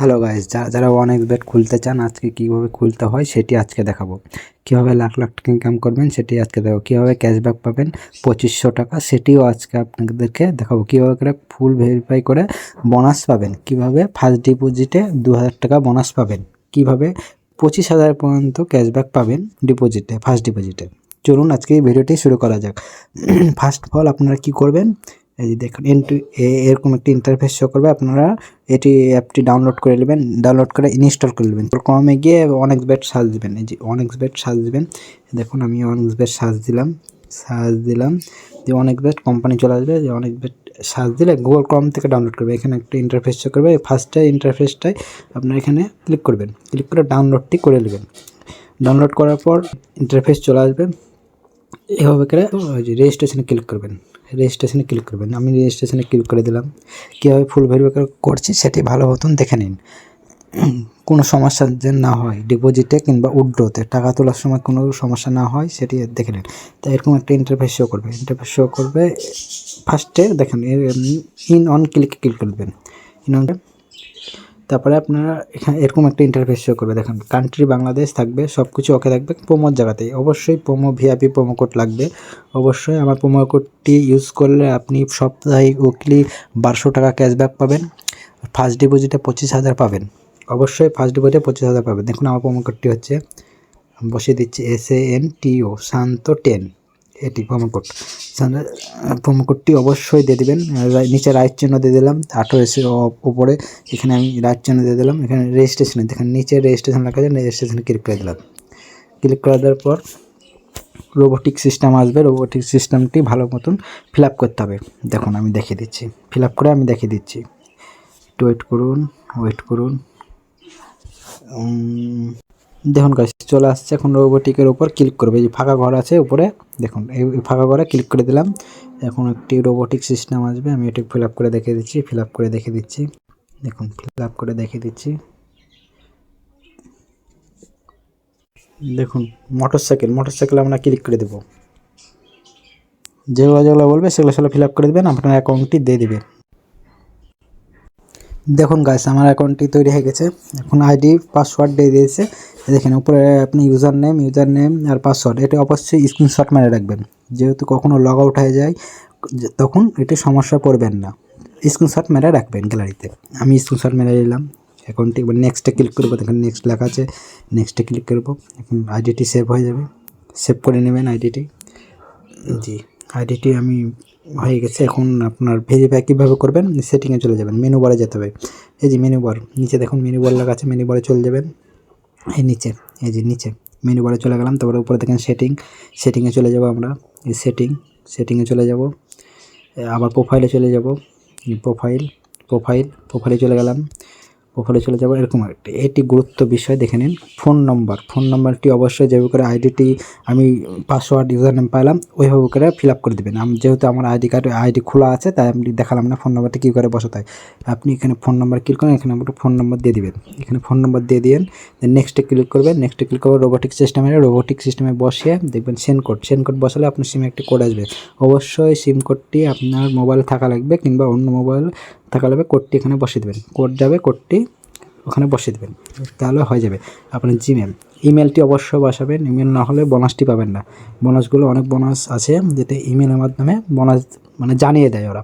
Hello guys যারা যারা one x bet খুলতে চান, আজকে কীভাবে খুলতে হয় সেটি আজকে দেখাবো। কীভাবে লাখ লাখ টাকা ইনকাম করবেন সেটি আজকে দেখাবো। কীভাবে ক্যাশব্যাক পাবেন পঁচিশশো টাকা সেটিও আজকে আপনাদেরকে দেখাবো। কীভাবে করে ফুল ভেরিফাই করে বোনাস পাবেন? কীভাবে ফার্স্ট ডিপোজিটে দু হাজার টাকা বোনাস পাবেন? কীভাবে পঁচিশ হাজার পর্যন্ত ক্যাশব্যাক পাবেন ডিপোজিটে ফার্স্ট ডিপোজিটে চলুন আজকে এই ভিডিওটি শুরু করা যাক। ফার্স্ট অফ অল আপনারা কী করবেন? এই যে দেখুন এন্ট্রি এরকম একটি ইন্টারফেস শো করবে। আপনারা এটি অ্যাপটি ডাউনলোড করে নেবেন ডাউনলোড করে ইনস্টল করে নেবেন। কমে গিয়ে অনেক বেট সার্চ দিবেন। এই যে অনেক বেট সার্চ দিবেন। দেখুন, আমি অনেক বেট সার্চ দিলাম সার্চ দিলাম। যে অনেক বেট কোম্পানি চলে আসবে। যে অনেক বেট সার্চ দিলে গুগল ক্রম থেকে ডাউনলোড করবে। এখানে একটা ইন্টারফেস শো করবে। ফার্স্টে ইন্টারফেসটাই আপনার এখানে ক্লিক করবেন। ক্লিক করে ডাউনলোডটি করে নেবেন। ডাউনলোড করার পর ইন্টারফেস চলে আসবে। এভাবে করে ওই যে রেজিস্ট্রেশনে ক্লিক করবেন। রেজিস্ট্রেশনে ক্লিক করবেন। আমি রেজিস্ট্রেশনে ক্লিক করে দিলাম। কীভাবে ফুল ভেরিফাই করছি সেটি ভালো মতন দেখে নিন। কোনো সমস্যা যেন না হয় ডিপোজিটে কিংবা উড্রোতে টাকা তোলার সময় কোনো সমস্যা না হয়, সেটি দেখে নিন। তাই এরকম একটা ইন্টারফেস শো করবে। ইন্টারফেস শো করবে ফার্স্টে দেখেন ইন অন ক্লিক ক্লিক করবেন। ইন অন তারপরে আপনারা এখানে এরকম একটা ইন্টারফেস শো করবে। দেখেন কান্ট্রি বাংলাদেশ থাকবে সব কিছু ওকে থাকবে প্রোমোর জায়গাতেই অবশ্যই প্রোমো ভিআইপি প্রোমো কোড লাগবে। অবশ্যই আমার প্রোমো কোডটি ইউজ করলে আপনি সপ্তাহে উইকলি বারোশো টাকা ক্যাশব্যাক পাবেন। ফার্স্ট ডিপোজিটে পঁচিশ হাজার পাবেন। অবশ্যই ফার্স্ট ডিপোজিটে পঁচিশ হাজার পাবেন। দেখুন আমার প্রোমো কোডটি হচ্ছে, বসিয়ে দিচ্ছি S A N T O Shanto ten এটি কোড প্রোমো কোডটি অবশ্যই দিয়ে দেবেন। নিচে রাইট চিহ্ন দিয়ে দিলাম। আঠেরো এসে উপরে এখানে আমি রাইট চিহ্ন দিয়ে দিলাম। এখানে রেজিস্ট্রেশনে দেখেন নিচে রেজিস্ট্রেশন লেখা আছে রেজিস্ট্রেশনে ক্লিক করে দিলাম। ক্লিক করে দেওয়ার পর রোবোটিক সিস্টেম আসবে। রোবোটিক সিস্টেমটি ভালো মতন ফিল করতে হবে। দেখুন, আমি দেখিয়ে দিচ্ছি। ফিল করে আমি দেখিয়ে দিচ্ছি। একটু ওয়েট করুন ওয়েট করুন। দেখুন গাছ চলে আসছে এখন রোবোটিকের উপর ক্লিক করবে। এই যে ফাঁকা ঘর আছে, উপরে দেখুন, এই ফাঁকা ঘরে ক্লিক করে দিলাম। এখন একটি রোবোটিক সিস্টেম আসবে, আমি এটি ফিল করে দেখিয়ে দিচ্ছি ফিল করে দেখিয়ে দিচ্ছি। দেখুন ফিল করে দেখিয়ে দিচ্ছি। দেখুন মোটর সাইকেল মোটর সাইকেল আমরা ক্লিক করে দেবো। যেগুলো যেগুলো বলবে, সেগুলো সেগুলো ফিল করে দেবেন, আপনার অ্যাকাউন্টটি দিয়ে দেবে দেখুন গাইস আমার অ্যাকাউন্টটি তৈরি হয়ে গেছে। এখন আইডি পাসওয়ার্ড দিয়ে দিয়েছে। দেখেন, উপরে আপনি ইউজার নেম ইউজার নেম আর পাসওয়ার্ড এটা অবশ্যই স্ক্রিনশট মেরে রাখবেন। যেহেতু কখনো লগ আউট হয়ে যায়, তখন এটি সমস্যা পড়বেন না। স্ক্রিনশট মেরে রাখবেন গ্যালারিতে আমি স্ক্রিনশট মেরে নিলাম। অ্যাকাউন্টটি এবার নেক্সটে ক্লিক করব। দেখেন নেক্সট লেখা আছে। নেক্সটে ক্লিক করব। এখন আইডিটি সেভ হয়ে যাবে। সেভ করে নেবেন আইডিটি জি আইডিটি আমি হয়ে গেছে। এখন আপনার ভেরিফাই কীভাবে করবেন? সেটিংয়ে চলে যাবেন। মেনু বারে যেতে হবে। এই যে মেনু বার নিচে দেখুন মেনু বার লেখা আছে। মেনু বারে চলে যাবেন। এই নিচে, এই যে নিচে। মেনু বারে চলে গেলাম, তারপরে উপরে দেখেন সেটিং সেটিংয়ে চলে যাব আমরা, এই সেটিং সেটিংয়ে চলে যাব। আবার প্রোফাইলে চলে যাব প্রোফাইল প্রোফাইল প্রোফাইলে চলে গেলাম। প্রোফাইলে চলে যাব, এরকম একটি এটি গুরুত্ব বিষয়, দেখে নিন। ফোন নম্বর। ফোন নম্বরটি অবশ্যই যেভাবে করে আইডিটি আমি পাসওয়ার্ড ইউজার নেম পাইলাম, ওইভাবে করে ফিল আপ করে দেবেন। আমি যেহেতু আমার আইডি কার্ড, আইডি খোলা আছে, তাই আমি দেখালাম না ফোন নম্বরটি কী করে বসাতে হয়। আপনি এখানে ফোন নাম্বার ক্লিক করেন, এখানে আমার ফোন নম্বর দিয়ে দিবেন। এখানে ফোন নম্বর দিয়ে দিন নেক্সটে ক্লিক করবেন। নেক্সটে ক্লিক করবেন রোবোটিক সিস্টেমে রোবোটিক সিস্টেমে বসিয়ে দেখবেন সেন্ড কোড সেন্ড কোড বসালে আপনার সিমে একটি কোড আসবে। অবশ্যই সিম কোডটি আপনার মোবাইলে থাকা লাগবে কিংবা অন্য মোবাইল থাকা লাগবে, কোডটি এখানে বসিয়ে দেবেন। কোড যাবে, কোডটি ওখানে বসিয়ে দেবেন। তাহলে হয়ে যাবে আপনার জিমেল ইমেলটি অবশ্যই বসাবেন ইমেল না হলে বোনাসটি পাবেন না। বোনাসগুলো অনেক বোনাস আছে, যেটা ইমেলের মাধ্যমে বোনাস মানে জানিয়ে দেয় ওরা।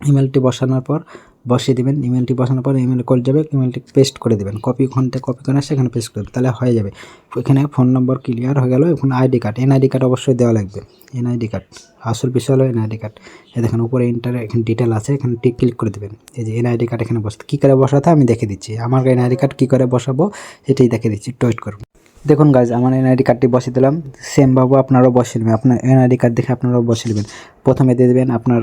ইমেলটি বসানোর পর বসিয়ে দেবেন ইমেলটি বসানোর পর ইমেল কল যাবে ইমেলটি পেস্ট করে দেবেন। কপি ওখানটা কপি করে আসে এখানে পেস্ট করে তাহলে হয়ে যাবে। এখানে ফোন নম্বর ক্লিয়ার হয়ে গেল এখন আইডি কার্ড এনআইডি কার্ড অবশ্যই দেওয়া লাগবে। এনআইডি কার্ড আসল বিষয় হলো এনআইডি কার্ড এ দেখেন, উপরে ইন্টার এখানে ডিটেল আছে, এখানে ক্লিক করে দেবেন। এই যে এনআইডি কার্ড এখানে বসতে কী করে বসাতে আমি দেখে দিচ্ছি। আমার এনআইডি কার্ড কী করে বসাবো, সেটাই দেখে দিচ্ছি। একটু ওয়েট করুন। দেখুন গাইজ আমার এনআইডি কার্ডটি বসিয়ে দিলাম। সেমভাবে আপনারাও বসিয়ে নেবেন। আপনার এনআইডি কার্ড দেখে আপনারাও বসিয়ে নেবেন। প্রথমে দিয়ে দেবেন আপনার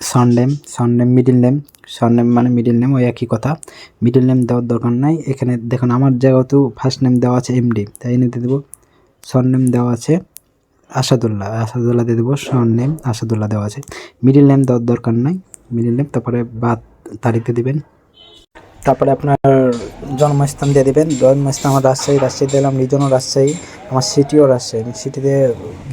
সাননেম সাননেম মিডিল নেম। সাননেম মানে মিডিল নেম, ওই একই কথা। মিডিল নেম দেওয়ার দরকার নাই। এখানে দেখুন, আমার যেহেতু ফার্স্ট নেম দেওয়া আছে এমডি। তাই এনে দিয়ে দেবো। সরনেম দেওয়া আছে আসাদুল্লাহ। আসাদুল্লাহ দিয়ে দেবো। সরনেম আসাদুল্লাহ দেওয়া আছে। মিডিল নেম দেওয়ার দরকার নাই। মিডিল নেম, তারপরে বাদ তারিখ দেবেন। তারপরে আপনার জন্মস্থান দিয়ে দেবেন। জন্মস্থান আমার রাজশাহী রাজশাহী দিলাম রিজনও রাজশাহী, আমার সিটিও রাজশাহী। সিটিতে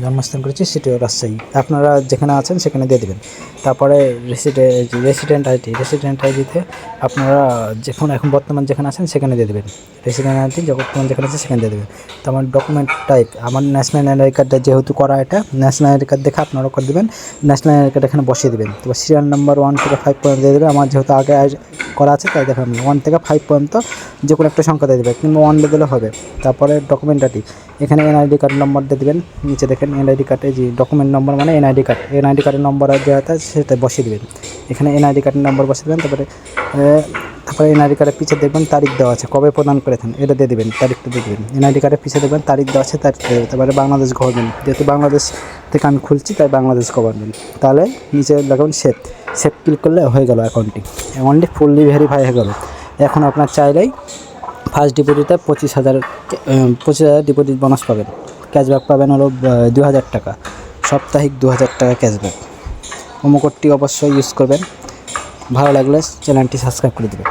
জন্মস্থান করেছি, সিটিও রাজশাহী। আপনারা যেখানে আছেন সেখানে দিয়ে দেবেন। তারপরে রেসিডেন্ট রেসিডেন্ট আইডি রেসিডেন্ট আইডিতে আপনারা যখন, এখন বর্তমান যেখানে আছেন সেখানে দিয়ে দেবেন। রেসিডেন্ট আইডি বর্তমান যেখানে আছে সেখানে দিয়ে দেবেন। তো আমার ডকুমেন্ট টাইপ আমার ন্যাশনাল আইডি কার্ডটা যেহেতু করা এটা ন্যাশনাল আইডি কার্ড দেখে আপনারা করে দেবেন। ন্যাশনাল আইডি কার্ড এখানে বসিয়ে দেবেন। তো সিরিয়াল নাম্বার ওয়ান থেকে ফাইভ পর্যন্ত দিয়ে দেবে আমার যেহেতু আগে করা আছে, তাই দেখালাম ওয়ান থেকে ফাইভ পর্যন্ত যে কোনো একটা সংখ্যা দিয়ে দেবে কিংবা ওয়ান দিয়ে দিলে হবে। তারপরে ডকুমেন্ট ডকুমেন্টাটি এখানে এনআইডি কার্ড নম্বর দিয়ে দেবেন, নিচে দেখেন এনআইডি কার্ডে যে ডকুমেন্ট নম্বর মানে এনআইডি কার্ড এনআইডি কার্ডের নম্বর আর যেটা সেটা বসিয়ে দেবেন। এখানে এনআইডি কার্ডের নম্বর বসিয়ে দেবেন, তারপরে তারপরে এনআইডি কার্ডের পিছিয়ে দেখবেন তারিখ দেওয়া আছে, কবে প্রদান করেছেন এটা দিয়ে দেবেন, তারিখটা দিয়ে দেবেন। এনআইডি কার্ডের পিছিয়ে দেখবেন তারিখ দেওয়া আছে তারিখ দেবেন। তারপরে বাংলাদেশ গভর্নমেন্ট যেহেতু বাংলাদেশ থেকে আমি খুলছি, তাই বাংলাদেশ গভর্নমেন্ট তাহলে নিচে লাগাবেন সেভ সেভ ক্লিক করলে হয়ে গেল অ্যাকাউন্টটি অ্যাকাউন্টটি ফুললি ভেরিফাই হয়ে গেল। এখন আপনার চাইলেই ফার্স্ট ডিপোজিটে পঁচিশ হাজার পঁচিশ হাজার ডিপোজিট বোনাস পাবেন। ক্যাশব্যাক পাবেন হলো দু হাজার টাকা। সাপ্তাহিক দু হাজার টাকা ক্যাশব্যাক প্রোমো কোডটি অবশ্যই ইউজ করবেন। ভালো লাগলে চ্যানেলটি সাবস্ক্রাইব করে দেবেন।